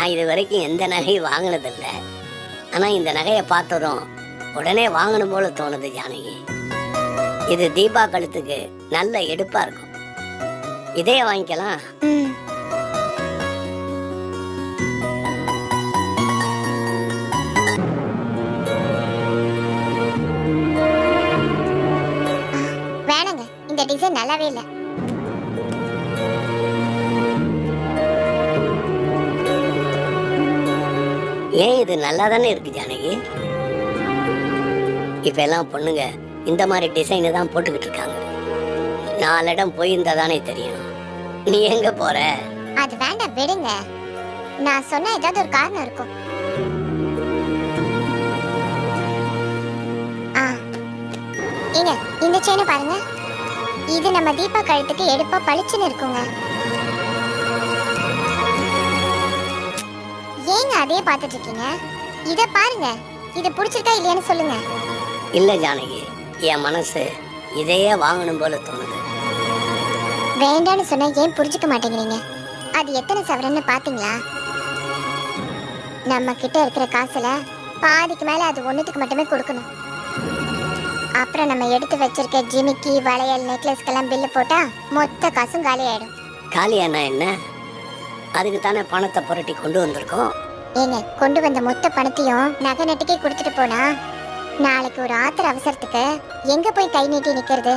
நான் இது வரைக்கும் எந்த நகையும் வாங்கினதில்லை. ஆனால் இந்த நகையை பார்த்ததும் உடனே வாங்கணும் போல தோணுது ஜானகி. இது தீபா கழுத்துக்கு நல்ல எடுப்பாக இருக்கும். இதே வாங்கிக்கலாம். ம். வேணாங்க இந்த டிசைன் நல்லாவே இல்லை. ஏன் இது நல்லா தானே இருக்கு ஜானகி? இப்ப எல்லாம் பொண்ணுங்க இந்த மாதிரி டிசைன் தான் போட்டுக்கிட்டு இருக்காங்க. நாலு இடம் போயிருந்தா தானே தெரியும். நீ எங்க போற? அது வேண்டாம் விடுங்க. நான் சொன்ன ஏதாவது ஒரு காரணம் இருக்கும். ஆ. ஏங்க இந்த செயினை பாருங்க. இது நம்ம தீபா கழுத்துக்கு எடுப்பா பளிச்சுன்னு இருக்குங்க. ஏங்க அதே பார்த்துட்டு இருக்கீங்க. இத பாருங்க. இது பிடிச்சிருக்கா இல்லையான்னு சொல்லுங்க. இல்ல ஜானகி. என் மனசு இதையே வாங்கணும் போல தோணுது. வேண்டான்னு சொன்னா ஏன் புரிஞ்சுக்க மாட்டேங்கிறீங்க? அது எத்தனை சவரன்னு பாத்தீங்களா? நம்ம கிட்ட இருக்கிற காசுல பாதிக்கு மேல அது ஒண்ணுத்துக்கு மட்டுமே கொடுக்கணும். அப்புறம் நம்ம எடுத்து வச்சிருக்க ஜிமிக்கி வளையல் நெக்லஸ்க்கெல்லாம் பில்லு போட்டா மொத்த காசும் காலி ஆயிடும் காலியானா என்ன? அதுக்கு தானே பணத்தை புரட்டி கொண்டு வந்திருக்கோம். ஏங்க கொண்டு வந்த மொத்த பணத்தையும் நகை நட்டுக்கே கொடுத்துட்டு போனா? நாளைக்கு ஒரு ஆத்திர அவசரத்துக்கு எங்க போய் கை நீட்டி நிக்கிறது?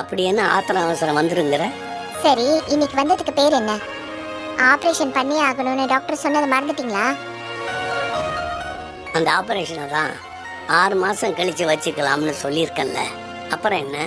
அப்படி என்ன ஆத்திரம் அவசரம் வந்துருங்கிற? சரி இன்னைக்கு வந்ததுக்கு பேர் என்ன? ஆபரேஷன் பண்ணி ஆகணும்னு டாக்டர் சொன்னதை மறந்துட்டீங்களா? அந்த ஆபரேஷனை தான் ஆறு மாசம் கழிச்சு வச்சுக்கலாம்னு சொல்லியிருக்கேன்ல. அப்புறம் என்ன?